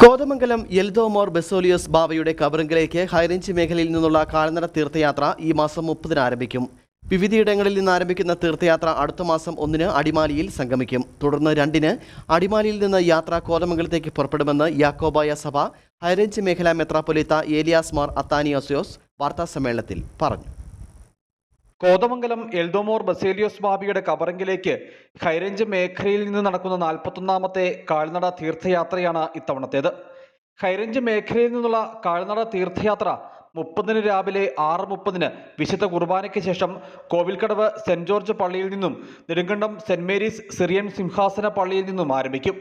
കോതമംഗലം എൽദോമോർ ബെസോലിയോസ് ബാബയുടെ കബറിങ്കിലേക്ക് ഹൈറേഞ്ച് മേഖലയിൽ നിന്നുള്ള കാൽനട തീർത്ഥയാത്ര ഈ മാസം മുപ്പതിന് ആരംഭിക്കും. വിവിധയിടങ്ങളിൽ നിന്ന് ആരംഭിക്കുന്ന തീർത്ഥയാത്ര അടുത്ത മാസം ഒന്നിന് അടിമാലിയിൽ സംഗമിക്കും. തുടർന്ന് രണ്ടിന് അടിമാലിയിൽ നിന്ന് യാത്ര കോതമംഗലത്തേക്ക് പുറപ്പെടുമെന്ന് യാക്കോബായ സഭ ഹൈറേഞ്ച് മേഖലാ മെത്രാപ്പൊലിത്ത ഏലിയാസ് മാർ അത്താനിയോസിയോസ് വാർത്താസമ്മേളനത്തിൽ പറഞ്ഞു. കോതമംഗലം എൽദോമോർ ബസേലിയോസ് ബാബിയുടെ കബറിങ്കിലേക്ക് ഹൈറേഞ്ച് മേഖലയിൽ നിന്ന് നടക്കുന്ന നാൽപ്പത്തൊന്നാമത്തെ കാൽനട തീർത്ഥയാത്രയാണ് ഇത്തവണത്തേത്. ഹൈറേഞ്ച് മേഖലയിൽ നിന്നുള്ള കാൽനട തീർത്ഥയാത്ര മുപ്പതിന് രാവിലെ ആറ് മുപ്പതിന് വിശുദ്ധ കുർബാനയ്ക്ക് ശേഷം കോവിൽക്കടവ് സെന്റ് ജോർജ് പള്ളിയിൽ നിന്നും നെടുങ്കണ്ടം സെന്റ് മേരീസ് സിറിയൻ സിംഹാസന പള്ളിയിൽ നിന്നും ആരംഭിക്കും.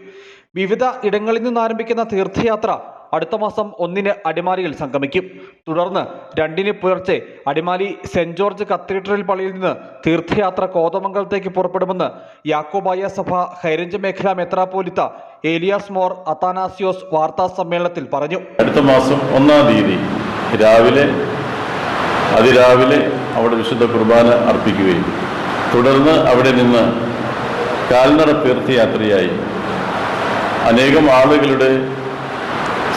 വിവിധ ഇടങ്ങളിൽ നിന്ന് ആരംഭിക്കുന്ന തീർത്ഥയാത്ര അടുത്ത മാസം ഒന്നിന് അടിമാലിയിൽ സംഗമിക്കും. തുടർന്ന് രണ്ടിന് പുലർച്ചെ അടിമാലി സെന്റ് ജോർജ് കത്തീഡ്രൽ പള്ളിയിൽ നിന്ന് തീർത്ഥയാത്ര കോതമംഗലത്തേക്ക് പുറപ്പെടുമെന്ന് യാക്കോബായ സഭ ഹൈരഞ്ച് മേഖലാ മെത്രാപോലിത്ത ഏലിയാസ് മോർ അത്താനാസിയോസ് വാർത്താ സമ്മേളനത്തിൽ പറഞ്ഞു. അടുത്ത മാസം ഒന്നാം തീയതി രാവിലെ അതിരാവിലെ അവിടെ വിശുദ്ധ കുർബാന അർപ്പിക്കുകയും തുടർന്ന് അവിടെ നിന്ന് കാൽനട തീർത്ഥയാത്രയായി അനേകം ആളുകളുടെ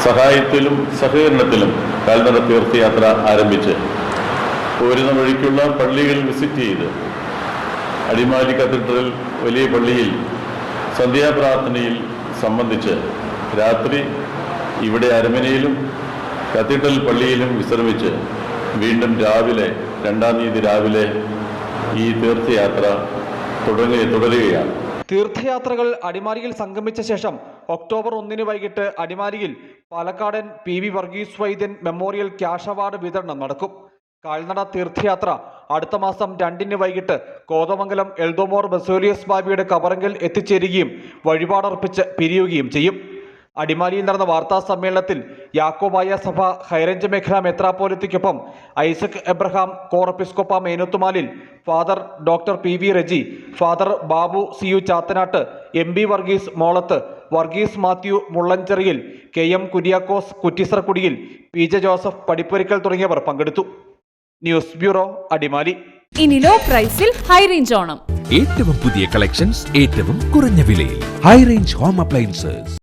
സഹായത്തിലും സഹകരണത്തിലും കാൽനട തീർത്ഥയാത്ര ആരംഭിച്ച് പോരുന്ന വഴിക്കുള്ള പള്ളികൾ വിസിറ്റ് ചെയ്ത് അടിമാലി കത്തീഡ്രൽ വലിയ പള്ളിയിൽ സന്ധ്യാപ്രാർത്ഥനയിൽ സംബന്ധിച്ച് രാത്രി ഇവിടെ അരമനയിലും കത്തീഡ്രൽ പള്ളിയിലും വിശ്രമിച്ച് വീണ്ടും രാവിലെ രണ്ടാം തീയതി രാവിലെ ഈ തീർത്ഥയാത്ര തുടങ്ങി തുടരുകയാണ്. തീർത്ഥയാത്രകൾ അടിമാലിയിൽ സംഗമിച്ച ശേഷം ഒക്ടോബർ ഒന്നിന് വൈകിട്ട് അടിമാലിയിൽ Palakkadan P V Varghese Vaidyan memorial cash award വിതരണം നടക്കും. കാൽനട തീർത്ഥയാത്ര അടുത്ത മാസം രണ്ടിന് വൈകിട്ട് കോതമംഗലം എൽദോമോർ ബസോലിയസ് ബാബിയുടെ കബറങ്കൽ എത്തിച്ചേരുകയും വഴിപാടർപ്പിച്ച് പിരിയുകയും ചെയ്യും. അടിമാലിയിൽ നടന്ന വാർത്താ സമ്മേളനത്തിൽ യാക്കോബായ സഭ ഹൈറേഞ്ച് മേഖല മെത്രാപ്പോലിത്തയ്ക്കൊപ്പം Isaac Abraham Corepiscopa Menothumalil father doctor P V Reji father Babu C U Chathanattu M B Varghese Molath Varghese Mathew Mullancheriyil K M Kuriakose Kuttisarakudiyil P J Joseph Padipporikkal തുടങ്ങിയവർ പങ്കെടുത്തു. News bureau Adimali. ഇനി low പ്രൈസിൽ high range Onam. ഏറ്റവും പുതിയ collections ഏറ്റവും കുറഞ്ഞ വിലയിൽ. High range home appliances.